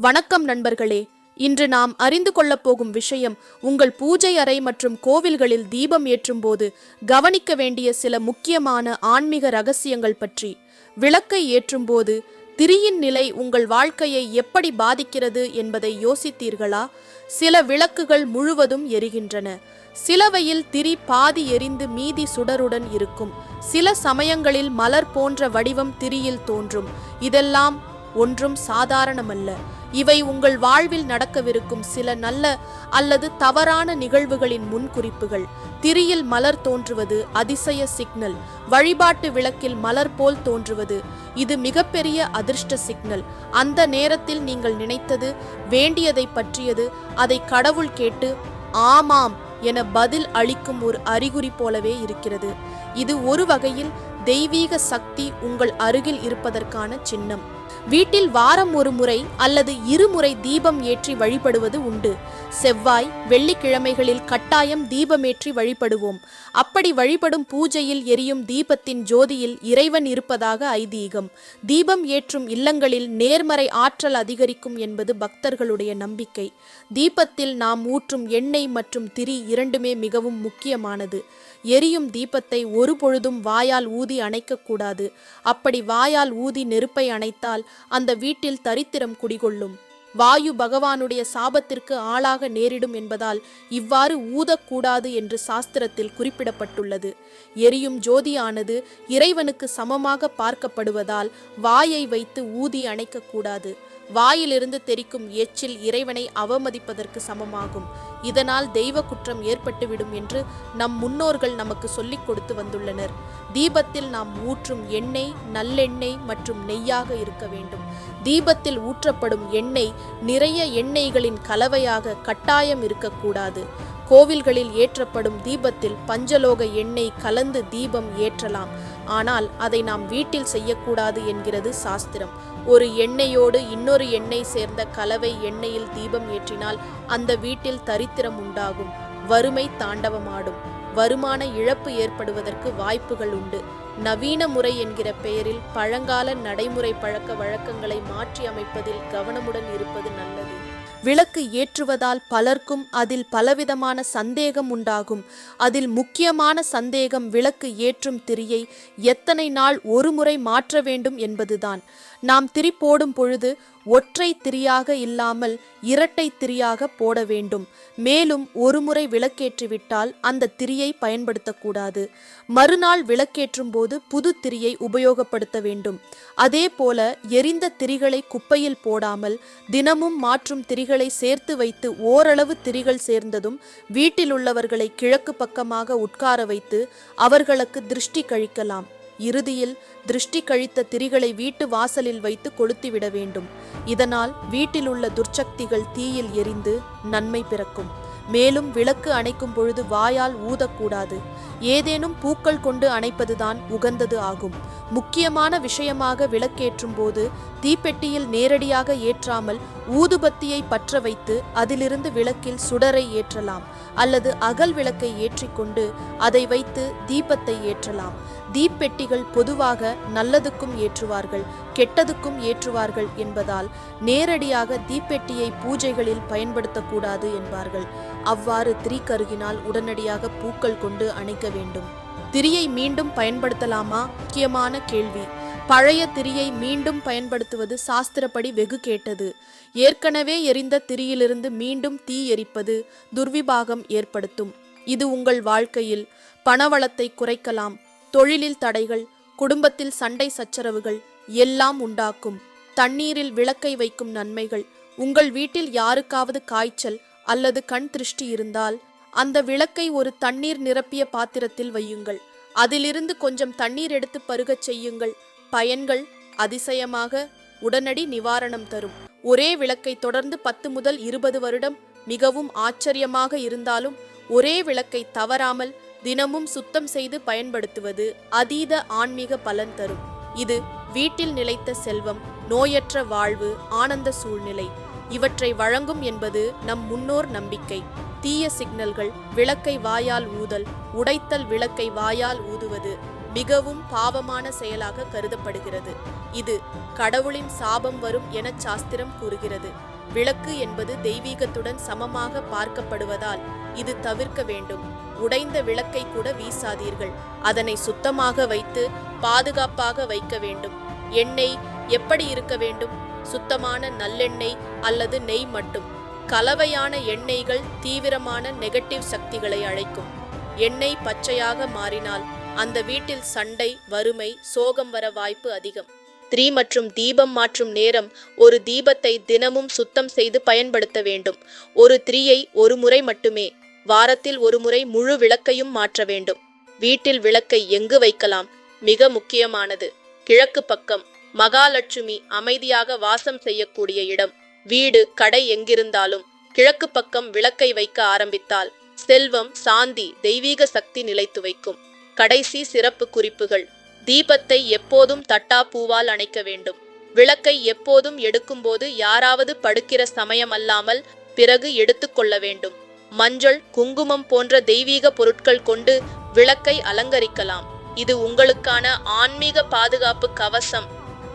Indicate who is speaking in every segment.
Speaker 1: வணக்கம் நண்பர்களே இன்று நாம் அறிந்து கொள்ளப் போகும் விஷயம் உங்கள் பூஜை அறை மற்றும் கோவில்களில் தீபம் ஏற்றும் போது கவனிக்க வேண்டிய சில முக்கியமான ஆன்மீக ரகசியங்கள் பற்றி. விளக்கை ஏற்றும் போது திரியின் நிலை உங்கள் வாழ்க்கையை எப்படி பாதிக்கிறது என்பதை யோசித்தீர்களா? சில விளக்குகள் முழுவதும் எரிகின்றன. சிலவையில் திரி பாதி எரிந்து மீதி சுடருடன் இருக்கும். சில சமயங்களில் மலர் போன்ற வடிவம் திரியில் தோன்றும். இதெல்லாம் ஒன்றும் சாதாரணமல்ல. இவை உங்கள் வாழ்வில் நடக்கவிருக்கும் சில நல்ல அல்லது தவறான நிகழ்வுகளின் முன்குறிப்புகள். திரியில் மலர் தோன்றுவது அதிசய சிக்னல். வழிபாட்டு விளக்கில் மலர் போல் தோன்றுவது. இது மிகப்பெரிய அதிர்ஷ்ட சிக்னல். அந்த நேரத்தில் நீங்கள் நினைத்தது வேண்டியதை பற்றியது அதை கடவுள் கேட்டு ஆமாம் என பதில் அளிக்கும் ஒரு அறிகுறி போலவே இருக்கிறது. இது ஒரு வகையில் தெய்வீக சக்தி உங்கள் அருகில் இருப்பதற்கான சின்னம். வீட்டில் வாரம் ஒரு முறை அல்லது இருமுறை தீபம் ஏற்றி வழிபடுவது உண்டு. செவ்வாய் வெள்ளிக்கிழமைகளில் கட்டாயம் தீபமேற்றி வழிபடுவோம். அப்படி வழிபடும் பூஜையில் எரியும் தீபத்தின் ஜோதியில் இறைவன் இருப்பதாக ஐதீகம். தீபம் ஏற்றும் இல்லங்களில் நேர்மறை ஆற்றல் அதிகரிக்கும் என்பது பக்தர்களுடைய நம்பிக்கை. தீபத்தில் நாம் ஊற்றும் எண்ணெய் மற்றும் திரி இரண்டுமே மிகவும் முக்கியமானது. எரியும் தீபத்தை ஒரு பொழுதும் வாயால் ஊதி அணைக்கக்கூடாது அப்படி வாயால் ஊதி நெருப்பை அணைத்தால் அந்த வீட்டில் தரித்திரம் குடிகொள்ளும். வாயு பகவானுடைய சாபத்திற்கு ஆளாக நேரிடும் என்பதால் இவ்வாறு ஊதக்கூடாது என்று சாஸ்திரத்தில் குறிப்பிடப்பட்டுள்ளது. எரியும் ஜோதியானது இறைவனுக்கு சமமாக பார்க்கப்படுவதால் வாயை வைத்து ஊதி அணைக்கக்கூடாது வாயிலிருந்து தெரிக்கும் எச்சில் இறைவனை அவமதிப்பதற்கு சமமாகும். இதனால் தெய்வ குற்றம் ஏற்பட்டுவிடும் என்று நம் முன்னோர்கள் நமக்கு சொல்லிக் கொடுத்து வந்துள்ளனர். தீபத்தில் நாம் ஊற்றும் எண்ணெய் நல்லெண்ணெய் மற்றும் நெய்யாக இருக்க வேண்டும். தீபத்தில் ஊற்றப்படும் எண்ணெய் நிறைய எண்ணெய்களின் கலவையாக கட்டாயம் இருக்கக்கூடாது. கோவில்களில் ஏற்றப்படும் தீபத்தில் பஞ்சலோக எண்ணெய் கலந்து தீபம் ஏற்றலாம். ஆனால் அதை நாம் வீட்டில் செய்யக்கூடாது என்கிறது சாஸ்திரம். ஒரு எண்ணெயோடு இன்னொரு எண்ணெய் சேர்ந்த கலவை எண்ணெயில் தீபம் ஏற்றினால் அந்த வீட்டில் தரித்திரம் உண்டாகும். வறுமை தாண்டவமாடும். வருமான இழப்பு ஏற்படுவதற்கு வாய்ப்புகள் உண்டு. நவீன முறை என்கிற பெயரில் பழங்கால நடைமுறை பழக்க வழக்கங்களை மாற்றி அமைப்பதில் கவனமுடன் இருப்பது நல்லது. விளக்கு ஏற்றுவதால் பலர்க்கும் அதில் பலவிதமான சந்தேகம் உண்டாகும். அதில் முக்கியமான சந்தேகம் விளக்கு ஏற்றும் திரியை எத்தனை நாள் ஒரு முறை மாற்ற வேண்டும் என்பதுதான். நாம் திரி போடும் பொழுது ஒற்றை திரியாக இல்லாமல் இரட்டை திரியாக போட வேண்டும். மேலும் ஒருமுறை விளக்கேற்றிவிட்டால் அந்த திரியை பயன்படுத்தக்கூடாது மறுநாள் விளக்கேற்றும் போது புது திரியை உபயோகப்படுத்த வேண்டும். அதே போல எரிந்த திரிகளை குப்பையில் போடாமல் தினமும் மாற்றும் திரிகளை சேர்த்து வைத்து ஓரளவு திரிகள் சேர்ந்ததும் வீட்டில் உள்ளவர்களை கிழக்கு பக்கமாக உட்கார வைத்து அவர்களுக்கு திருஷ்டி கழிக்கலாம். இறுதியில் திருஷ்டி கழித்த திரிகளை வீட்டு வாசலில் வைத்து கொளுத்திவிட வேண்டும். இதனால் வீட்டில் உள்ள துர்ச்சக்திகள் தீயில் எரிந்து நன்மை பிறக்கும். மேலும் விளக்கு அணைக்கும் பொழுது வாயால் ஊதக்கூடாது. ஏதேனும் பூக்கள் கொண்டு அணைப்பதுதான் உகந்தது ஆகும். முக்கியமான விஷயமாக விளக்கேற்றும் போது தீப்பெட்டியில் நேரடியாக ஏற்றாமல் ஊதுபத்தியை பற்ற வைத்து அதிலிருந்து விளக்கில் சுடரை ஏற்றலாம். அல்லது அகல் விளக்கை ஏற்றிக்கொண்டு அதை வைத்து தீபத்தை ஏற்றலாம். தீப்பெட்டிகள் பொதுவாக நல்லதுக்கும் ஏற்றுவார்கள் கெட்டதுக்கும் ஏற்றுவார்கள் என்பதால் நேரடியாக தீப்பெட்டியை பூஜைகளில் பயன்படுத்தக்கூடாது என்பார்கள். அவ்வாறு திரி கருகினால் உடனடியாக பூக்கள் கொண்டு அணைக்க வேண்டும். திரியை மீண்டும் பயன்படுத்தலாமா? முக்கியமான கேள்வி. பழைய திரியை மீண்டும் பயன்படுத்துவது சாஸ்திரப்படி வெகு கேட்டது. ஏற்கனவே எரிந்த திரியிலிருந்து மீண்டும் தீ எரிப்பது துர்விபாகம் ஏற்படுத்தும். இது உங்கள் வாழ்க்கையில் பணவளத்தை குறைக்கலாம். தொழிலில் தடைகள் குடும்பத்தில் சண்டை சச்சரவுகள் எல்லாம் உண்டாக்கும். தண்ணீரில் விளக்கை வைக்கும் நன்மைகள் உங்கள் வீட்டில் யாருக்காவது காய்ச்சல் அல்லது கண் திருஷ்டி இருந்தால் அந்த விளக்கை ஒரு தண்ணீர் நிரப்பிய பாத்திரத்தில் வையுங்கள். அதிலிருந்து கொஞ்சம் தண்ணீர் எடுத்து பருகச் செய்யுங்கள். பயன்கள் அதிசயமாக உடனடி நிவாரணம் தரும். ஒரே விளக்கை தொடர்ந்து பத்து முதல் இருபது வருடம் மிகவும் ஆச்சரியமாக இருந்தாலும் ஒரே விளக்கை தவறாமல் தினமும் சுத்தம் செய்து பயன்படுத்துவது அதீத ஆன்மீக பலன் தரும். இது வீட்டில் நிலைத்த செல்வம் நோயற்ற வாழ்வு ஆனந்த சூழ்நிலை. இவற்றை வழங்கும் என்பது நம் முன்னோர் நம்பிக்கை. தீய சிக்னல்கள் விளக்கை வாயால் ஊதல் உடைத்தல் விளக்கை வாயால் ஊதுவது மிகவும் பாவமான செயலாக கருதப்படுகிறது. இது கடவுளின் சாபம் வரும் என சாஸ்திரம் கூறுகிறது. விளக்கு என்பது தெய்வீகத்துடன் சமமாக பார்க்கப்படுவதால் இது தவிர்க்க வேண்டும். உடைந்த விளக்கை கூட வீசாதீர்கள். அதனை சுத்தமாக வைத்து பாதுகாப்பாக வைக்க வேண்டும். எண்ணெய் எப்படி இருக்க வேண்டும்? சுத்தமான நல்லெண்ணெய் அல்லது நெய் மட்டும். கலவையான எண்ணெய்கள் தீவிரமான நெகட்டிவ் சக்திகளை அழைக்கும். எண்ணெய் பச்சையாக மாறினால் அந்த வீட்டில் சண்டை வறுமை சோகம் வர வாய்ப்பு அதிகம். த்ரீ மற்றும் தீபம் மாற்றும் நேரம் ஒரு தீபத்தை தினமும் சுத்தம் செய்து பயன்படுத்த வேண்டும். ஒரு த்ரீயை ஒரு முறை மட்டுமே வாரத்தில் ஒரு முறை முழு விளக்கையும் மாற்ற வேண்டும். வீட்டில் விளக்கை எங்கு வைக்கலாம்? மிக முக்கியமானது கிழக்கு பக்கம் மகாலட்சுமி அமைதியாக வாசம் செய்யக்கூடிய இடம். வீடு கடை எங்கிருந்தாலும் கிழக்கு பக்கம் விளக்கை வைக்க ஆரம்பித்தால் செல்வம் சாந்தி தெய்வீக சக்தி நிலைத்து வைக்கும். கடைசி சிறப்பு குறிப்புகள் தீபத்தை எப்போதும் தட்டா பூவால் அணைக்க வேண்டும். விளக்கை எப்போதும் எடுக்கும்போது யாராவது படுக்கிற சமயம் அல்லாமல் பிறகு எடுத்துக்கொள்ள வேண்டும். மஞ்சள் குங்குமம் போன்ற தெய்வீக பொருட்கள் கொண்டு விளக்கை அலங்கரிக்கலாம். இது உங்களுக்கான ஆன்மீக பாதுகாப்பு கவசம்.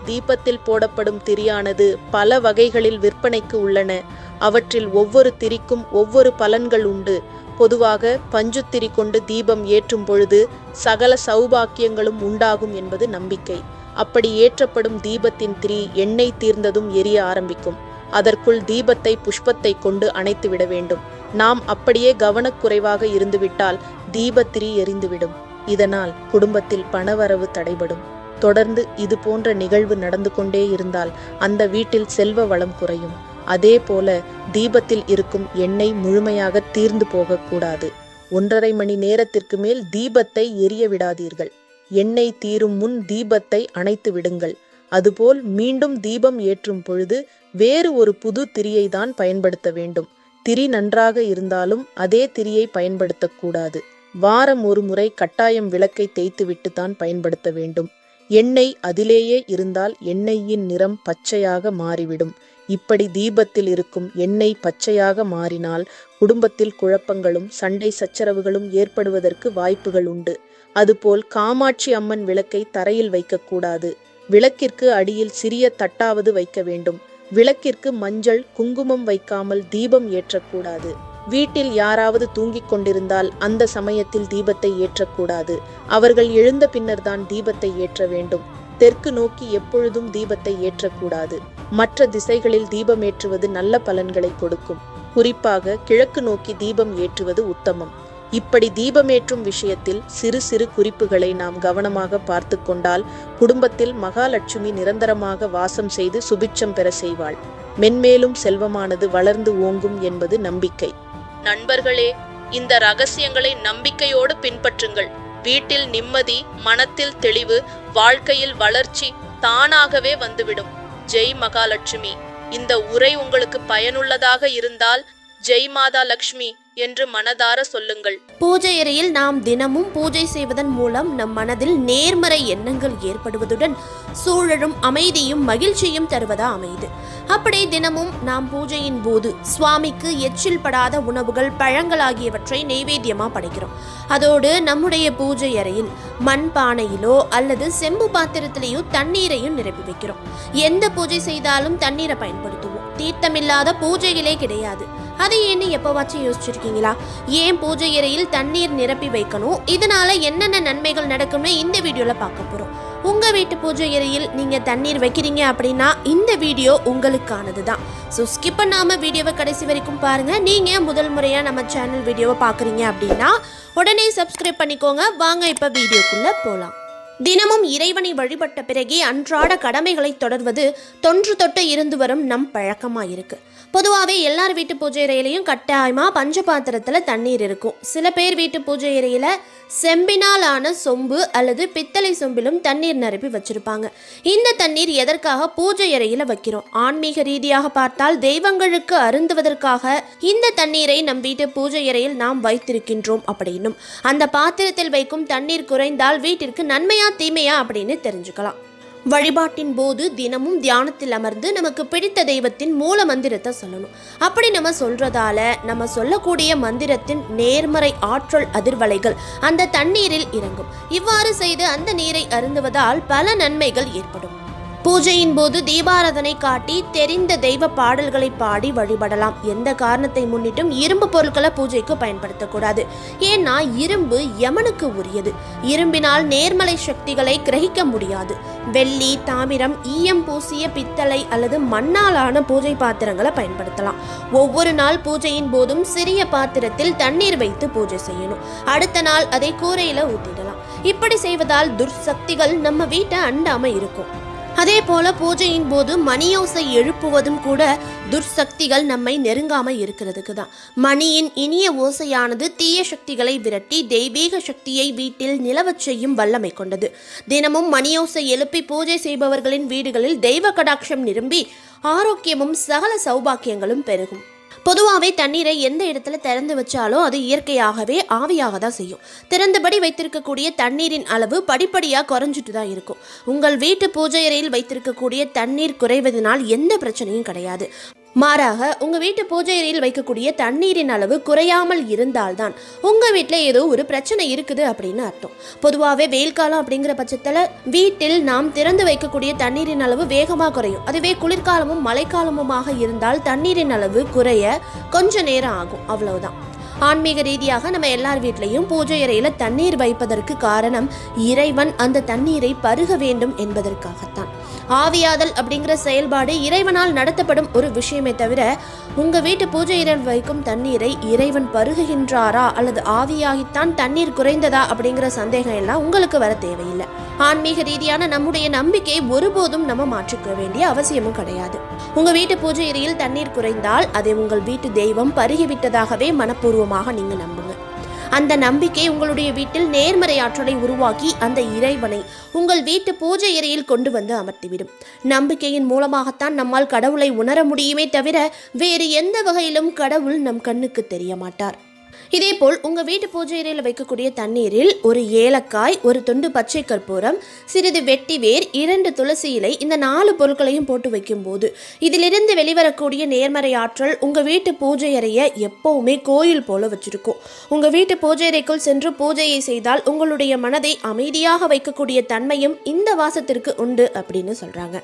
Speaker 1: தீபத்தில் போடப்படும் திரியானது பல வகைகளில் விற்பனைக்கு உள்ளன. அவற்றில் ஒவ்வொரு திரிக்கும் ஒவ்வொரு பலன்கள் உண்டு. பொதுவாக பஞ்சுத்திரி கொண்டு தீபம் ஏற்றும் பொழுது சகல சௌபாக்கியங்களும் உண்டாகும் என்பது நம்பிக்கை. அப்படி ஏற்றப்படும் தீபத்தின் திரி எண்ணெய் தீர்ந்ததும் எரிய ஆரம்பிக்கும். அதற்குள் தீபத்தை புஷ்பத்தை கொண்டு அணைத்து விட வேண்டும். நாம் அப்படியே கவனக்குறைவாக இருந்துவிட்டால் தீபத்திரி எரிந்துவிடும். இதனால் குடும்பத்தில் பணவரவு தடைபடும். தொடர்ந்து இது போன்ற நிகழ்வு நடந்து கொண்டே இருந்தால் அந்த வீட்டில் செல்வ வளம் குறையும். அதே போல தீபத்தில் இருக்கும் எண்ணெய் முழுமையாக தீர்ந்து போகக்கூடாது. ஒன்றரை மணி நேரத்திற்கு மேல் தீபத்தை எரிய விடாதீர்கள். எண்ணெய் தீரும் முன் தீபத்தை அணைத்து விடுங்கள். அதுபோல் மீண்டும் தீபம் ஏற்றும் பொழுது வேறு ஒரு புது திரியை தான் பயன்படுத்த வேண்டும். திரி நன்றாக இருந்தாலும் அதே திரியை பயன்படுத்தக்கூடாது. வாரம் ஒரு முறை கட்டாயம் விளக்கை தேய்த்துவிட்டு தான் பயன்படுத்த வேண்டும். எண்ணெய் அதிலேயே இருந்தால் எண்ணெயின் நிறம் பச்சையாக மாறிவிடும். இப்படி தீபத்தில் இருக்கும் எண்ணெய் பச்சையாக மாறினால் குடும்பத்தில் குழப்பங்களும் சண்டை சச்சரவுகளும் ஏற்படுவதற்கு வாய்ப்புகள் உண்டு. அதுபோல் காமாட்சி அம்மன் விளக்கை தரையில் வைக்கக்கூடாது விளக்கிற்கு அடியில் சிறிய தட்டாவது வைக்க வேண்டும். விளக்கிற்கு மஞ்சள் குங்குமம் வைக்காமல் தீபம் ஏற்றக்கூடாது. வீட்டில் யாராவது தூங்கிக் கொண்டிருந்தால் அந்த சமயத்தில் தீபத்தை ஏற்றக்கூடாது. அவர்கள் எழுந்த பின்னர்தான் தீபத்தை ஏற்ற வேண்டும். தெற்கு நோக்கி எப்பொழுதும் தீபத்தை ஏற்றக்கூடாது. மற்ற திசைகளில் தீபம் ஏற்றுவது நல்ல பலன்களை கொடுக்கும். குறிப்பாக கிழக்கு நோக்கி தீபம் ஏற்றுவது உத்தமம். இப்படி தீபமேற்றும் விஷயத்தில் சிறு சிறு குறிப்புகளை நாம் கவனமாக பார்த்து கொண்டால் குடும்பத்தில் மகாலட்சுமி நிரந்தரமாக வாசம் செய்து சுபிட்சம் பெற செய்வாள். மென்மேலும் செல்வமானது வளர்ந்து ஓங்கும் என்பது நம்பிக்கை. நண்பர்களே இந்த ரகசியங்களை நம்பிக்கையோடு பின்பற்றுங்கள். வீட்டில் நிம்மதி மனத்தில் தெளிவு வாழ்க்கையில் வளர்ச்சி தானாகவே வந்துவிடும். ஜெய் மகாலட்சுமி. இந்த உரை உங்களுக்கு பயனுள்ளதாக இருந்தால் ஜெய் மாதா லக்ஷ்மி என்று மனதார சொல்லுங்கள்.
Speaker 2: பூஜை அறையில் நாம் தினமும் பூஜை செய்வதன் மூலம் நம் மனதில் நேர்மறை எண்ணங்கள் ஏற்படுவதுடன் சூழலும் அமைதியும் மகிழ்ச்சியும் தருவதா அமையுது அப்படி தினமும் நாம் பூஜையின் போது சுவாமிக்கு எச்சில் படாத உணவுகள் பழங்கள் ஆகியவற்றை நெய்வேத்தியமா படைக்கிறோம். அதோடு நம்முடைய பூஜை அறையில் மண் பானையிலோ அல்லது செம்பு பாத்திரத்திலேயோ தண்ணீரையும் நிரப்பி வைக்கிறோம். எந்த பூஜை செய்தாலும் தண்ணீரை பயன்படுத்துவோம். தீர்த்தமில்லாத பூஜைகளே கிடையாது. அதை ஏன்னு எப்பவாச்சும் யோசிச்சிருக்கீங்களா? ஏன் பூஜை அறையில் தண்ணீர் நிரப்பி வைக்கணும்? இதனால என்னென்ன நன்மைகள் நடக்கும்னு இந்த வீடியோல பார்க்க போறோம். உங்க வீட்டு பூஜை அறையில் நீங்க தண்ணீர் வைக்கிறீங்க அப்படின்னா இந்த வீடியோ உங்களுக்கானது தான் ஸோ ஸ்கிப் பண்ணாம வீடியோவை கடைசி வரைக்கும் பாருங்க. நீங்க முதல் முறையா நம்ம சேனல் வீடியோவை பார்க்குறீங்க அப்படின்னா உடனே சப்ஸ்கிரைப் பண்ணிக்கோங்க. வாங்க இப்ப வீடியோக்குள்ள போலாம். தினமும் இறைவனை வழிபட்ட பிறகே அன்றாட கடமைகளை தொடர்வது தொன்று தொட்டு இருந்து வரும் நம் பழக்கமாக இருக்கு பொதுவாகவே எல்லார் வீட்டு பூஜை அறையிலையும் கட்டாயமாக பஞ்ச பாத்திரத்தில் தண்ணீர் இருக்கும். சில பேர் வீட்டு பூஜை அறையில் செம்பினால் ஆன சொம்பு அல்லது பித்தளை சொம்பிலும் தண்ணீர் நிரப்பி வச்சிருப்பாங்க. இந்த தண்ணீர் எதற்காக பூஜை அறையில் வைக்கிறோம்? ஆன்மீக ரீதியாக பார்த்தால் தெய்வங்களுக்கு அருந்துவதற்காக இந்த தண்ணீரை நம் வீட்டு பூஜை அறையில் நாம் வைத்திருக்கின்றோம் அப்படின்னும். அந்த பாத்திரத்தில் வைக்கும் தண்ணீர் குறைந்தால் வீட்டிற்கு நன்மையா தீமையா அப்படின்னு தெரிஞ்சுக்கலாம். வழிபாட்டின் போது தினமும் தியானத்தில் அமர்ந்து நமக்கு பிடித்த தெய்வத்தின் மூல மந்திரத்தை சொல்லணும். அப்படி நம்ம சொல்றதால நம்ம சொல்லக்கூடிய மந்திரத்தின் நேர்மறை ஆற்றல் அதிர்வலைகள் அந்த தண்ணீரில் இறங்கும். இவ்வாறு செய்து அந்த நீரை அருந்துவதால் பல நன்மைகள் ஏற்படும். பூஜையின் போது தீபாராதனை காட்டி தெரிந்த தெய்வ பாடல்களை பாடி வழிபடலாம். எந்த காரணத்தை முன்னிட்டும் இரும்பு பொருட்களை பூஜைக்கு பயன்படுத்தக்கூடாது. ஏன்னா இரும்பு யமனுக்கு உரியது. இரும்பினால் நேர்மலை சக்திகளை கிரகிக்க முடியாது. வெள்ளி தாமிரம் ஈயம் பூசிய பித்தளை அல்லது மண்ணாலான பூஜை பாத்திரங்களை பயன்படுத்தலாம். ஒவ்வொரு நாள் பூஜையின் போதும் சிறிய பாத்திரத்தில் தண்ணீர் வைத்து பூஜை செய்யணும். அடுத்த நாள் அதை கூரையில ஊத்திடலாம். இப்படி செய்வதால் துர்சக்திகள் நம்ம வீட்டை அண்டாம இருக்கும். அதே போல பூஜையின் போது மணியோசை எழுப்புவதும் கூட துர்சக்திகள் நம்மை நெருங்காம இருக்கிறதுக்கு தான். மணியின் இனிய ஓசையானது தீய சக்திகளை விரட்டி தெய்வீக சக்தியை வீட்டில் நிலவச் செய்யும் வல்லமை கொண்டது. தினமும் மணியோசை எழுப்பி பூஜை செய்பவர்களின் வீடுகளில் தெய்வ கடாட்சம் நிரம்பி ஆரோக்கியமும் சகல சௌபாக்கியங்களும் பெருகும். பொதுவாகவே தண்ணீரை எந்த இடத்துல திறந்து வச்சாலும் அது இயற்கையாகவே ஆவியாக தான் செய்யும். திறந்தபடி வைத்திருக்கக்கூடிய தண்ணீரின் அளவு படிப்படியாக குறைஞ்சிட்டு தான் இருக்கும். உங்கள் வீட்டு பூஜை அறையில் வைத்திருக்கக்கூடிய தண்ணீர் குறைவதனால் எந்த பிரச்சனையும் கிடையாது. மாறாக உங்கள் வீட்டு பூஜை அறையில் வைக்கக்கூடிய தண்ணீரின் அளவு குறையாமல் இருந்தால்தான் உங்கள் வீட்டில் ஏதோ ஒரு பிரச்சனை இருக்குது அப்படின்னு அர்த்தம். பொதுவாகவே வெயில் காலம் அப்படிங்கிற பட்சத்தில் வீட்டில் நாம் திறந்து வைக்கக்கூடிய தண்ணீரின் அளவு வேகமாக குறையும். அதுவே குளிர்காலமும் மழைக்காலமுமாக இருந்தால் தண்ணீரின் அளவு குறைய கொஞ்ச நேரம் ஆகும். அவ்வளவுதான். ஆன்மீக ரீதியாக நம்ம எல்லார் வீட்லேயும் பூஜை அறையில் தண்ணீர் வைப்பதற்கு காரணம் இறைவன் அந்த தண்ணீரை பருக வேண்டும் என்பதற்காகத்தான். ஆவியாதல் அப்படிங்கிற செயல்பாடு இறைவனால் நடத்தப்படும் ஒரு விஷயமே தவிர உங்க வீட்டு பூஜை இறை வைக்கும் தண்ணீரை இறைவன் பருகுகின்றாரா அல்லது ஆவியாகித்தான் தண்ணீர் குறைந்ததா அப்படிங்கிற சந்தேகம் எல்லாம் உங்களுக்கு வர தேவையில்லை. ஆன்மீக ரீதியான நம்முடைய நம்பிக்கையை ஒருபோதும் நம்ம மாற்றிக்க வேண்டிய அவசியமும் கிடையாது. உங்க வீட்டு பூஜை இறையில் தண்ணீர் குறைந்தால் அதை உங்கள் வீட்டு தெய்வம் பருகிவிட்டதாகவே மனப்பூர்வமாக நீங்க நம்புங்க. அந்த நம்பிக்கை உங்களுடைய வீட்டில் நேர்மறை ஆற்றலை உருவாக்கி அந்த இறைவனை உங்கள் வீட்டு பூஜை அறையில் கொண்டு வந்து அமர்த்திவிடும். நம்பிக்கையின் மூலமாகத்தான் நம்மால் கடவுளை உணர முடியுமே தவிர வேறு எந்த வகையிலும் கடவுள் நம் கண்ணுக்கு தெரிய மாட்டார். இதேபோல் உங்கள் வீட்டு பூஜை அறையில் வைக்கக்கூடிய தண்ணீரில் ஒரு ஏலக்காய் ஒரு துண்டு பச்சை கற்பூரம் சிறிது வெட்டி வேர் இரண்டு துளசி இலை இந்த நாலு பொருட்களையும் போட்டு வைக்கும்போது இதிலிருந்து வெளிவரக்கூடிய நேர்மறை ஆற்றல் உங்கள் வீட்டு பூஜை அறையை எப்போவுமே கோயில் போல வச்சிருக்கும். உங்கள் வீட்டு பூஜை அறைக்குள் சென்று பூஜையை செய்தால் உங்களுடைய மனதை அமைதியாக வைக்கக்கூடிய தன்மையும் இந்த வாசத்திற்கு உண்டு அப்படின்னு சொல்கிறாங்க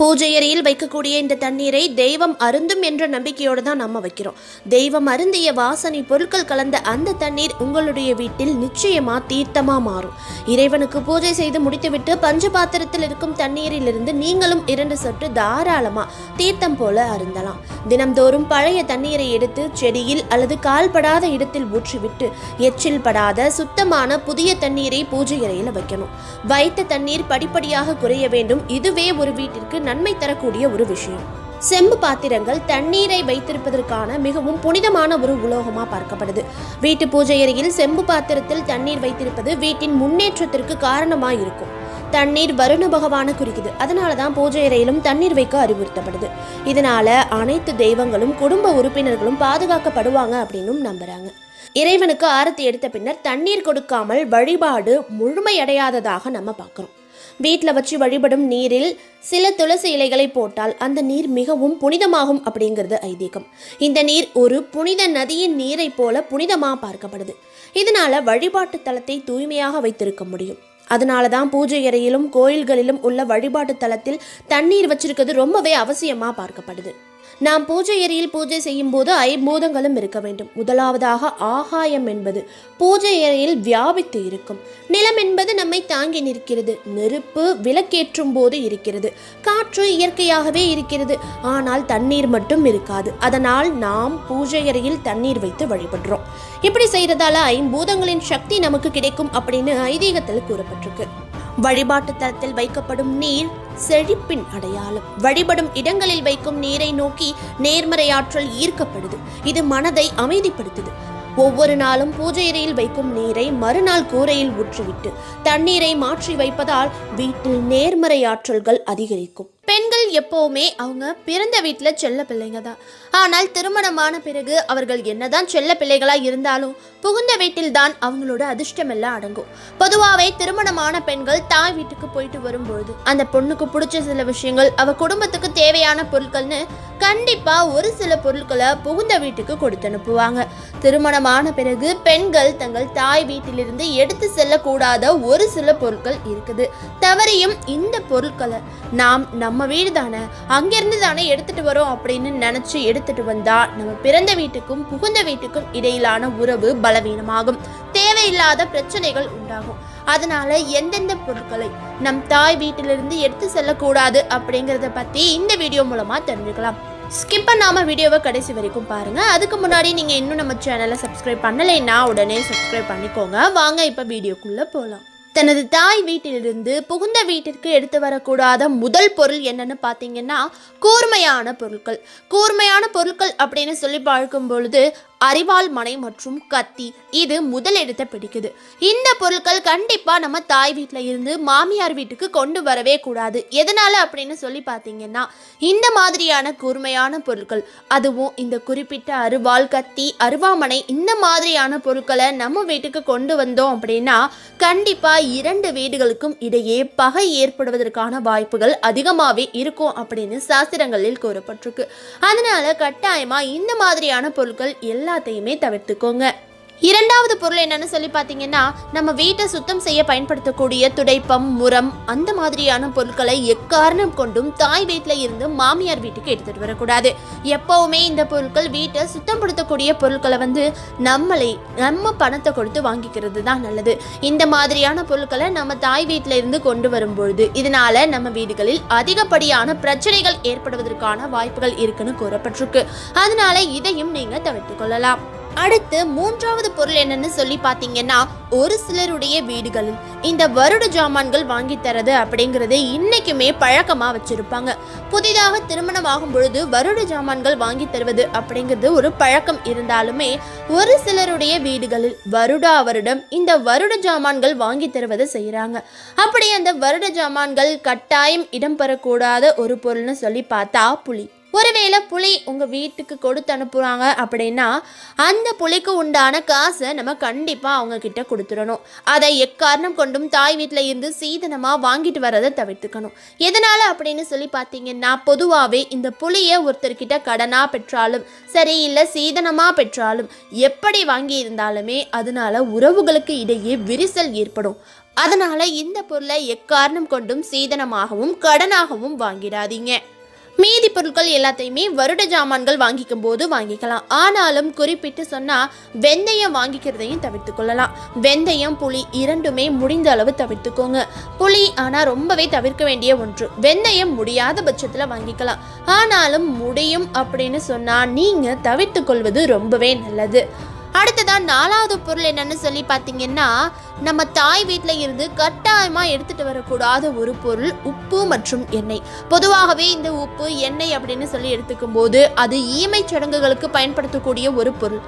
Speaker 2: பூஜை அறையில் வைக்கக்கூடிய இந்த தண்ணீரை தெய்வம் அருந்தும் என்ற நம்பிக்கையோடு தான் நம்ம வைக்கிறோம். தெய்வம் அருந்திய வாசனை பொருட்கள் கலந்த அந்த தண்ணீர் உங்களுடைய வீட்டில் நிச்சயமா தீர்த்தமா மாறும். இறைவனுக்கு பூஜை செய்து முடித்துவிட்டு பஞ்ச பாத்திரத்தில் இருக்கும் தண்ணீரிலிருந்து நீங்களும் இரண்டு சொட்டு தாராளமா தீர்த்தம் போல அருந்தலாம். தினம்தோறும் பழைய தண்ணீரை எடுத்து செடியில் அல்லது கால்படாத இடத்தில் ஊற்றிவிட்டு எச்சில் படாத சுத்தமான புதிய தண்ணீரை பூஜை அறையில் வைக்கணும். வைத்த தண்ணீர் படிப்படியாக குறைய வேண்டும். இதுவே ஒரு வீட்டிற்கு நன்மை தரக்கூடிய ஒரு விஷயம். செம்பு பாத்திரங்கள் தண்ணீரை வைத்திருப்பதற்கான மிகவும் புனிதமான ஒரு உலோகமாக பார்க்கப்படுது. வீட்டு பூஜை அறையில் செம்பு பாத்திரத்தில் தண்ணீர் வைத்திருப்பது வீட்டின் முன்னேற்றத்திற்கு காரணமாக இருக்கும். தண்ணீர் வருண பகவானை குறிக்குது. அதனால தான் பூஜை அறையிலும் தண்ணீர் வைக்க அறிவுறுத்தப்படுது. இதனால அனைத்து தெய்வங்களும் குடும்ப உறுப்பினர்களும் பாதுகாக்கப்படுவாங்க அப்படின்னும் நம்புறாங்க. இறைவனுக்கு ஆரத்தி எடுத்த பின்னர் தண்ணீர் கொடுக்காமல் வழிபாடு முழுமையடையாததாக நம்ம பார்க்குறோம். வீட்டில் வச்சு வழிபடும் நீரில் சில துளசி இலைகளை போட்டால் அந்த நீர் மிகவும் புனிதமாகும் அப்படிங்கிறது ஐதீகம். இந்த நீர் ஒரு புனித நதியின் நீரை போல புனிதமாக பார்க்கப்படுது. இதனால வழிபாட்டு தலத்தை தூய்மையாக வைத்திருக்க முடியும். அதனால தான் பூஜை அறையிலும் கோயில்களிலும் உள்ள வழிபாட்டு தலத்தில் தண்ணீர் வச்சிருக்கிறது ரொம்பவே அவசியமாக பார்க்கப்படுது. நாம் பூஜை எரியில் பூஜை செய்யும் போது ஐம்பூதங்களும் இருக்க வேண்டும். முதலாவதாக ஆகாயம் என்பது பூஜை அறையில் வியாபித்து இருக்கும். நிலம் என்பது நம்மை தாங்கி நிற்கிறது. நெருப்பு விளக்கேற்றும் போது இருக்கிறது. காற்று இயற்கையாகவே இருக்கிறது. ஆனால் தண்ணீர் மட்டும் இருக்காது. அதனால் நாம் பூஜை அறையில் தண்ணீர் வைத்து வழிபடுறோம். இப்படி செய்கிறதால ஐம்பூதங்களின் சக்தி நமக்கு கிடைக்கும் அப்படின்னு ஐதீகத்தில் கூறப்பட்டிருக்கு. வழிபாட்டு தலத்தில் வைக்கப்படும் நீர் செழிப்பின் அடையாளம். வழிபடும் இடங்களில் வைக்கும் நீரை நோக்கி நேர்மறையாற்றல் ஈர்க்கப்படுது. இது மனதை அமைதிப்படுத்துது. ஒவ்வொரு நாளும் பூஜை அறையில் வைக்கும் நீரை மறுநாள் கூரையில் ஊற்றிவிட்டு தண்ணீரை மாற்றி வைப்பதால் வீட்டில் நேர்மறையாற்றல்கள் அதிகரிக்கும். பெண்கள் எப்போவுமே அவங்க பிறந்த வீட்டில் செல்ல பிள்ளைங்க தான். ஆனால் திருமணமான பிறகு அவர்கள் என்னதான் செல்ல பிள்ளைகளாக இருந்தாலும் புகுந்த வீட்டில் தான் அவங்களோட அதிர்ஷ்டம் எல்லாம் அடங்கும். பொதுவாகவே திருமணமான பெண்கள் தாய் வீட்டுக்கு போயிட்டு வரும்பொழுது அந்த பொண்ணுக்கு பிடிச்ச சில விஷயங்கள் அவ குடும்பத்துக்கு தேவையான பொருட்கள்னு கண்டிப்பாக ஒரு சில பொருட்களை புகுந்த வீட்டுக்கு கொடுத்து அனுப்புவாங்க. திருமணமான பிறகு பெண்கள் தங்கள் தாய் வீட்டிலிருந்து எடுத்து செல்லக்கூடாத ஒரு சில பொருட்கள் இருக்குது. தவறியும் இந்த பொருட்களை நாம் நம் நம்ம வீடு தானே? அங்கிருந்து தானே எடுத்துட்டு வரோம் அப்படின்னு நினைச்சு எடுத்துட்டு வந்தா நம்ம பிறந்த வீட்டுக்கும் புகுந்த வீட்டுக்கும் இடையிலான உறவு பலவீனமாகும். தேவையில்லாத பிரச்சனைகள் உண்டாகும். அதனால எந்தெந்த பொருட்களை நம் தாய் வீட்டிலிருந்து எடுத்து செல்லக்கூடாது அப்படிங்கிறத பத்தி இந்த வீடியோ மூலமா தெரிஞ்சுக்கலாம். ஸ்கிப் பண்ணாமல் வீடியோவை கடைசி வரைக்கும் பாருங்கள் அதுக்கு முன்னாடி நீங்கள் இன்னும் நம்ம சேனலை சப்ஸ்கிரைப் பண்ணலைன்னா உடனே சப்ஸ்கிரைப் பண்ணிக்கோங்க. வாங்க இப்போ வீடியோக்குள்ளே போகலாம் தனது தாய் வீட்டிலிருந்து புகுந்த வீட்டிற்கு எடுத்து வரக்கூடாத முதல் பொருள் என்னன்னு பார்த்தீங்கன்னா கூர்மையான பொருட்கள். கூர்மையான பொருட்கள் அப்படின்னு சொல்லி பார்க்கும் பொழுது அரிவாள் மனை மற்றும் கத்தி. இது முதலிடத்தை பிடிக்குது. இந்த பொருட்கள் கண்டிப்பாக நம்ம தாய் வீட்டில் இருந்து மாமியார் வீட்டுக்கு கொண்டு வரவே கூடாது. எதனால அப்படின்னு சொல்லி பார்த்தீங்கன்னா இந்த மாதிரியான கூர்மையான பொருட்கள் அதுவும் இந்த குறிப்பிட்ட அருவாள் கத்தி அருவாமனை இந்த மாதிரியான பொருட்களை நம்ம வீட்டுக்கு கொண்டு வந்தோம் அப்படின்னா கண்டிப்பாக இரண்டு வீடுகளுக்கும் இடையே பகை ஏற்படுவதற்கான வாய்ப்புகள் அதிகமாகவே இருக்கும் அப்படின்னு சாஸ்திரங்களில் கூறப்பட்டிருக்கு. அதனால கட்டாயமாக இந்த மாதிரியான பொருட்கள் எல்லாத்தையுமே தவிர்த்துக்கோங்க. இரண்டாவது பொருள் என்னன்னு சொல்லி பார்த்தீங்கன்னா நம்ம வீட்டை சுத்தம் செய்ய பயன்படுத்தக்கூடிய துடைப்பம் முரம் அந்த மாதிரியான பொருட்களை எக்காரணம் கொண்டும் தாய் வீட்டில் இருந்து மாமியார் வீட்டுக்கு எடுத்துகிட்டு வரக்கூடாது. எப்பவுமே இந்த பொருட்கள் வீட்டை சுத்தப்படுத்தக்கூடிய பொருட்களை வந்து நம்மளை நம்ம பணத்தை கொடுத்து வாங்கிக்கிறது தான் நல்லது. இந்த மாதிரியான பொருட்களை நம்ம தாய் வீட்டில் இருந்து கொண்டு வரும்பொழுது இதனால நம்ம வீடுகளில் அதிகப்படியான பிரச்சனைகள் ஏற்படுவதற்கான வாய்ப்புகள் இருக்குன்னு கூறப்பட்டிருக்கு. அதனால இதையும் நீங்கள் தவிர்த்து கொள்ளலாம். அடுத்து மூன்றாவது பொருள் என்னன்னு சொல்லி பார்த்தீங்கன்னா ஒரு சிலருடைய வீடுகளில் இந்த வருட ஜாமான்கள் வாங்கி தரது அப்படிங்கிறது இன்னைக்குமே பழக்கமாக வச்சிருப்பாங்க. புதிதாக திருமணம் ஆகும் பொழுது வருட ஜாமான்கள் வாங்கி தருவது அப்படிங்கிறது ஒரு பழக்கம் இருந்தாலுமே ஒரு சிலருடைய வீடுகளில் வருடா வருடம் இந்த வருட ஜாமான்கள் வாங்கி தருவதை செய்கிறாங்க அப்படி அந்த வருட ஜாமான்கள் கட்டாயம் இடம்பெறக்கூடாத ஒரு பொருள்னு சொல்லி பார்த்தா புளி. ஒருவேளை புளி உங்கள் வீட்டுக்கு கொடுத்து அனுப்புகிறாங்க அப்படின்னா அந்த புளிக்கு உண்டான காசை நம்ம கண்டிப்பாக அவங்கக்கிட்ட கொடுத்துடணும். அதை எக்காரணம் கொண்டும் தாய் வீட்டில் இருந்து சீதனமாக வாங்கிட்டு வரதை தவிர்த்துக்கணும். எதனால் அப்படின்னு சொல்லி பார்த்தீங்கன்னா பொதுவாகவே இந்த புளியை ஒருத்தர்கிட்ட கடனாக பெற்றாலும் சரி இல்லை சீதனமாக பெற்றாலும் எப்படி வாங்கி இருந்தாலுமே அதனால உறவுகளுக்கு இடையே விரிசல் ஏற்படும். அதனால் இந்த பொருளை எக்காரணம் கொண்டும் சீதனமாகவும் கடனாகவும் வாங்கிடாதீங்க. மீதி பொருட்கள் எல்லாத்தையுமே வருட ஜாமான்கள் வாங்கிக்கும் போது வாங்கிக்கலாம். ஆனாலும் குறிப்பிட்டு சொன்னால் வெந்தயம் வாங்கிக்கிறதையும் தவிர்த்து கொள்ளலாம். வெந்தயம் புளி இரண்டுமே முடிந்த அளவு தவிர்த்துக்கோங்க. புளி ஆனால் ரொம்பவே தவிர்க்க வேண்டிய ஒன்று. வெந்தயம் முடியாத பட்சத்தில் வாங்கிக்கலாம். ஆனாலும் முடியும் அப்படின்னு சொன்னால் நீங்கள் தவிர்த்து கொள்வது ரொம்பவே நல்லது. அடுத்ததா நாலாவது பொருள் என்னன்னு சொல்லி பார்த்தீங்கன்னா நம்ம தாய் வீட்டில் இருந்து கட்டாயமாக எடுத்துட்டு வரக்கூடாத ஒரு பொருள் உப்பு மற்றும் எண்ணெய். பொதுவாகவே இந்த உப்பு எண்ணெய் அப்படின்னு சொல்லி எடுத்துக்கும் போது அது ஈமை சடங்குகளுக்கு பயன்படுத்தக்கூடிய ஒரு பொருள்.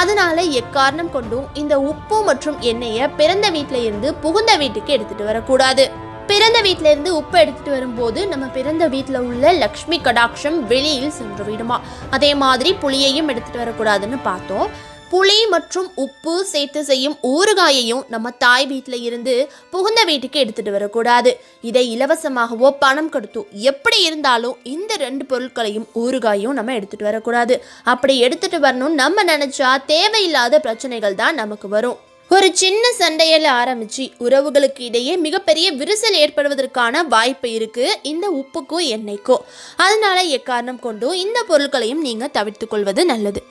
Speaker 2: அதனால எக்காரணம் கொண்டும் இந்த உப்பு மற்றும் எண்ணெயை பிறந்த வீட்டில் இருந்து புகுந்த வீட்டுக்கு எடுத்துட்டு வரக்கூடாது. பிறந்த வீட்டில இருந்து உப்பு எடுத்துட்டு வரும்போது நம்ம பிறந்த வீட்டில் உள்ள லக்ஷ்மி கடாட்சம் வெளியில் சென்று விடுமா அதே மாதிரி புளியையும் எடுத்துட்டு வரக்கூடாதுன்னு பார்த்தோம். புளி மற்றும் உப்பு சேர்த்து செய்யும் ஊறுகாயையும் நம்ம தாய் வீட்டில் இருந்து புகுந்த வீட்டுக்கு எடுத்துகிட்டு வரக்கூடாது. இதை இலவசமாகவோ பணம் கொடுத்தோ எப்படி இருந்தாலும் இந்த ரெண்டு பொருட்களையும் ஊறுகாயும் நம்ம எடுத்துகிட்டு வரக்கூடாது. அப்படி எடுத்துகிட்டு வரணும்னு நம்ம நினச்சா தேவையில்லாத பிரச்சனைகள் தான் நமக்கு வரும். ஒரு சின்ன சண்டையில் ஆரம்பிச்சு உறவுகளுக்கு இடையே மிகப்பெரிய விரிசல் ஏற்படுவதற்கான வாய்ப்பு இருக்கு. இந்த உப்புக்கும் எண்ணெய்க்கும் அதனால எக்காரணம் கொண்டும் இந்த பொருட்களையும் நீங்க தவிர்த்து கொள்வது நல்லது.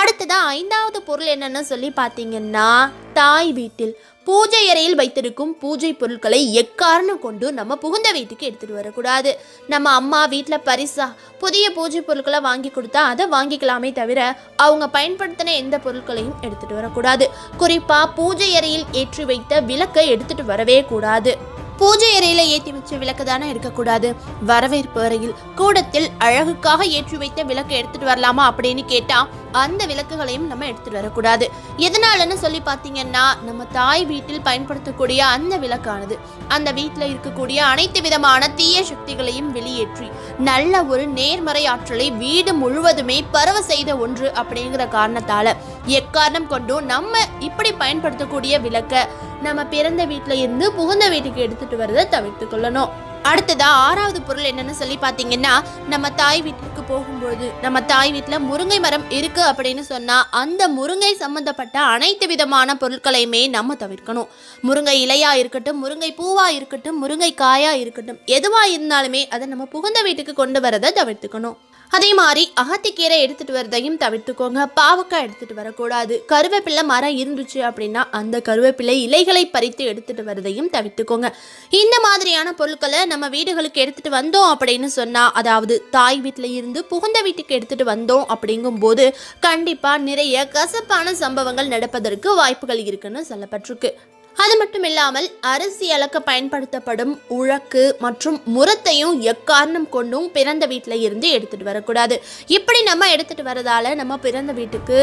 Speaker 2: அடுத்ததா ஐந்தாவது பொருள் என்னன்னு சொல்லி பார்த்தீங்கன்னா தாய் வீட்டில் பூஜை அறையில் வைத்திருக்கும் பூஜை பொருட்களை எக்காரணம் கொண்டு நம்ம புகுந்த வீட்டுக்கு எடுத்துகிட்டு வரக்கூடாது. நம்ம அம்மா வீட்டில் பரிசா புதிய பூஜை பொருட்களை வாங்கி கொடுத்தா அதை வாங்கிக்கலாமே தவிர அவங்க பயன்படுத்தின எந்த பொருட்களையும் எடுத்துகிட்டு வரக்கூடாது. குறிப்பாக பூஜை அறையில் ஏற்றி வைத்த விளக்கை எடுத்துகிட்டு வரவே கூடாது. பூஜை அறையில் ஏற்றி வச்ச விளக்கு தானே இருக்கக்கூடாது. வரவேற்பு அறையில் கூடத்தில் அழகுக்காக ஏற்றி வைத்த விளக்கு எடுத்துகிட்டு வரலாமா அப்படின்னு கேட்டால் அந்த விளக்குகளையும் நம்ம எடுத்துட்டு வரக்கூடாது. எதனாலன்னு சொல்லி பார்த்தீங்கன்னா நம்ம தாய் வீட்டில் பயன்படுத்தக்கூடிய அந்த விளக்கானது. அந்த வீட்டில் இருக்கக்கூடிய அனைத்து விதமான தீய சக்திகளையும் வெளியேற்றி நல்ல ஒரு நேர்மறை ஆற்றலை வீடு முழுவதுமே பரவ செய்த ஒன்று அப்படிங்கிற காரணத்தால எக்காரணம் கொண்டும் நம்ம இப்படி பயன்படுத்தக்கூடிய விளக்க நம்ம பிறந்த வீட்டில் இருந்து புகுந்த வீட்டுக்கு எடுத்துட்டு வரதை தவிர்த்து கொள்ளணும். அடுத்ததா ஆறாவது பொருள் என்னன்னு சொல்லி பார்த்தீங்கன்னா நம்ம தாய் வீட்டிற்கு போகும்பொழுது நம்ம தாய் வீட்டில் முருங்கை மரம் இருக்கு அப்படின்னு சொன்னால் அந்த முருங்கை சம்மந்தப்பட்ட அனைத்து விதமான பொருட்களையுமே நம்ம தவிர்க்கணும். முருங்கை இலையா இருக்கட்டும் முருங்கை பூவா இருக்கட்டும் முருங்கை காயா இருக்கட்டும் எதுவாக இருந்தாலுமே அதை நம்ம புகுந்த வீட்டுக்கு கொண்டு வரதை தவிர்த்துக்கணும். அதே மாதிரி அகத்திக்கீரை எடுத்துகிட்டு வரதையும் தவிர்த்துக்கோங்க. பாவக்காய் எடுத்துகிட்டு வரக்கூடாது. கருவேப்பிலை மரம் இருந்துச்சு அப்படின்னா அந்த கருவேப்பிலை இலைகளை பறித்து எடுத்துகிட்டு வரதையும் தவிர்த்துக்கோங்க. இந்த மாதிரியான பொருட்களை நம்ம வீடுகளுக்கு எடுத்துகிட்டு வந்தோம் அப்படின்னு சொன்னால் அதாவது தாய் வீட்டில் இருந்து புகுந்த வீட்டுக்கு எடுத்துகிட்டு வந்தோம் அப்படிங்கும்போது கண்டிப்பாக நிறைய கசப்பான சம்பவங்கள் நடப்பதற்கு வாய்ப்புகள் இருக்குன்னு சொல்லப்பட்டிருக்கு. அது மட்டும் இல்லாமல் அரிசி அளக்க பயன்படுத்தப்படும் உழக்கு மற்றும் முரத்தையும் எக்காரணம் கொண்டும் பிறந்த வீட்டில் இருந்து எடுத்துட்டு வரக்கூடாது. இப்படி நம்ம எடுத்துட்டு வரதால நம்ம பிறந்த வீட்டுக்கு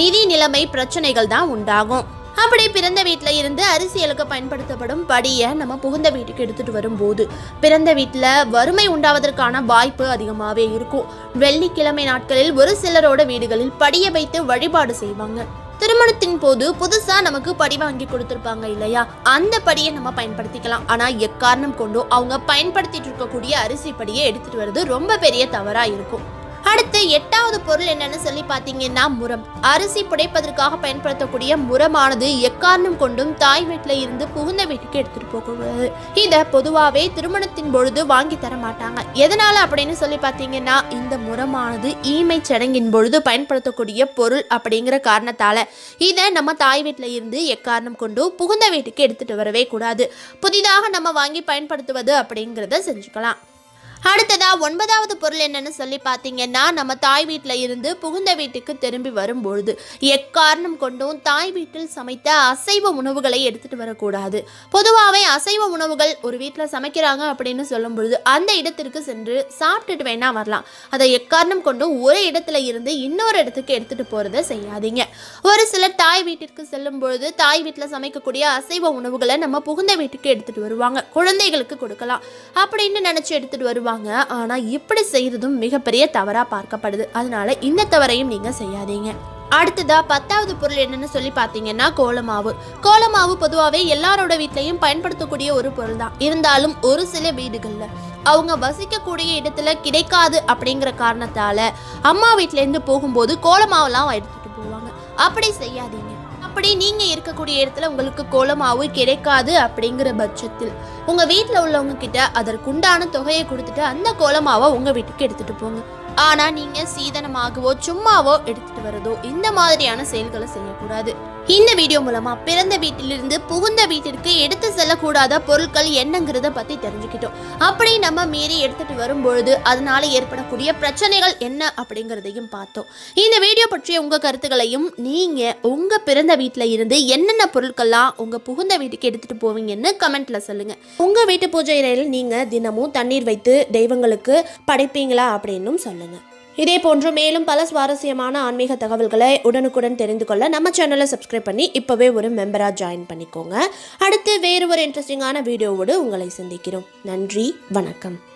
Speaker 2: நிதி நிலைமை பிரச்சனைகள் தான் உண்டாகும். அப்படி பிறந்த வீட்டில் இருந்து அரிசி அளக்க பயன்படுத்தப்படும் படியை நம்ம புகுந்த வீட்டுக்கு எடுத்துகிட்டு வரும்போது பிறந்த வீட்டில் வறுமை உண்டாவதற்கான வாய்ப்பு அதிகமாகவே இருக்கும். வெள்ளிக்கிழமை நாட்களில் ஒரு சிலரோட வீடுகளில் படியை வைத்து வழிபாடு செய்வாங்க. திருமணத்தின் போது புதுசா நமக்கு படி வாங்கி கொடுத்துருப்பாங்க இல்லையா? அந்த படியை நம்ம பயன்படுத்திக்கலாம். ஆனா எக்காரணம் கொண்டும் அவங்க பயன்படுத்திட்டு இருக்கக்கூடிய அரிசி படியை எடுத்துட்டு வர்றது ரொம்ப பெரிய தவறா இருக்கும். அடுத்து எட்டாவது பொருள் என்னன்னு சொல்லி பார்த்தீங்கன்னா முரம். அரிசி புடைப்பதற்காக பயன்படுத்தக்கூடிய முரமானது எக்காரணம் கொண்டும் தாய் வீட்டில் இருந்து புகுந்த வீட்டுக்கு எடுத்துட்டு போகக்கூடாது இதை பொதுவாகவே திருமணத்தின் பொழுது வாங்கி தர மாட்டாங்க. எதனால அப்படின்னு சொல்லி பார்த்தீங்கன்னா இந்த முரமானது ஈமை சடங்கின் பொழுது பயன்படுத்தக்கூடிய பொருள் அப்படிங்கிற காரணத்தால. இதை நம்ம தாய் வீட்டில் இருந்து எக்காரணம் கொண்டு புகுந்த வீட்டுக்கு எடுத்துட்டு வரவே கூடாது. புதிதாக நம்ம வாங்கி பயன்படுத்துவது அப்படிங்கிறத செஞ்சுக்கலாம். அடுத்ததா ஒன்பதாவது பொருள் என்னன்னு சொல்லி பார்த்தீங்கன்னா நம்ம தாய் வீட்டில் இருந்து புகுந்த வீட்டுக்கு திரும்பி வரும்பொழுது எக்காரணம் கொண்டும் தாய் வீட்டில் சமைத்த அசைவ உணவுகளை எடுத்துகிட்டு வரக்கூடாது. பொதுவாகவே அசைவ உணவுகள் ஒரு வீட்டில் சமைக்கிறாங்க அப்படின்னு சொல்லும் பொழுது அந்த இடத்திற்கு சென்று சாப்பிட்டுட்டு வேணா வரலாம். அதை எக்காரணம் கொண்டும் ஒரு இடத்துல இருந்து இன்னொரு இடத்துக்கு எடுத்துகிட்டு போகிறத செய்யாதீங்க. ஒரு சிலர் தாய் வீட்டிற்கு செல்லும் பொழுது தாய் வீட்டில் சமைக்கக்கூடிய அசைவ உணவுகளை நம்ம புகுந்த வீட்டுக்கு எடுத்துகிட்டு வருவாங்க. குழந்தைகளுக்கு கொடுக்கலாம். அப்படின்னு நினச்சி எடுத்துகிட்டு வருவாங்க. ஆனா இப்படி செய்கிறதும் மிகப்பெரிய தவறாக பார்க்கப்படுது. அதனால இந்த தவறையும் நீங்கள் செய்யாதீங்க. அடுத்ததா பத்தாவது பொருள் என்னன்னு சொல்லி பார்த்தீங்கன்னா கோலமாவு. கோலமாவு பொதுவாகவே எல்லாரோட வீட்லையும் பயன்படுத்தக்கூடிய ஒரு பொருள் தான் இருந்தாலும் ஒரு சில வீடுகளில் அவங்க வசிக்கக்கூடிய இடத்துல கிடைக்காது அப்படிங்கிற காரணத்தால் அம்மா வீட்டிலேருந்து போகும்போது கோலமாவெல்லாம் எடுத்துகிட்டு போவாங்க. அப்படி செய்யாதீங்க. அப்படி நீங்க இருக்கக்கூடிய இடத்துல உங்களுக்கு கோலமாவு கிடைக்காது அப்படிங்கிற பட்சத்தில் உங்க வீட்டில் உள்ளவங்க கிட்ட அதற்குண்டான தொகையை கொடுத்துட்டு அந்த கோலமாவை உங்க வீட்டுக்கு எடுத்துட்டு போங்க. ஆனா நீங்க சீதனமாகவோ சும்மாவோ எடுத்துட்டு வரதோ இந்த மாதிரியான செயல்களை செய்யக்கூடாது. இந்த வீடியோ மூலமா பிறந்த வீட்டிலிருந்து புகுந்த வீட்டிற்கு எடுத்து செல்லக்கூடாத பொருட்கள் என்னங்கிறத பத்தி தெரிஞ்சுக்கிட்டோம். அப்படி நம்ம மீறி எடுத்துட்டு வரும்பொழுது அதனால ஏற்படக்கூடிய பிரச்சனைகள் என்ன அப்படிங்கிறதையும் பார்த்தோம். இந்த வீடியோ பற்றிய உங்க கருத்துக்களையும் நீங்க உங்க பிறந்த வீட்டில் இருந்து என்னென்ன பொருட்கள்லாம் உங்க புகுந்த வீட்டுக்கு எடுத்துட்டு போவீங்கன்னு கமெண்ட்ல சொல்லுங்க. உங்க வீட்டு பூஜை அறையில் நீங்க தினமும் தண்ணீர் வைத்து தெய்வங்களுக்கு படைப்பீங்களா அப்படின்னும் சொல்லுங்க. இதே போன்று மேலும் பல சுவாரஸ்யமான ஆன்மீக தகவல்களை உடனுக்குடன் தெரிந்து கொள்ள நம்ம சேனலை சப்ஸ்கிரைப் பண்ணி இப்போவே ஒரு மெம்பராக ஜாயின் பண்ணிக்கோங்க. அடுத்து வேறு ஒரு இன்ட்ரெஸ்டிங்கான வீடியோவோடு உங்களை சந்திக்கிறோம். நன்றி வணக்கம்.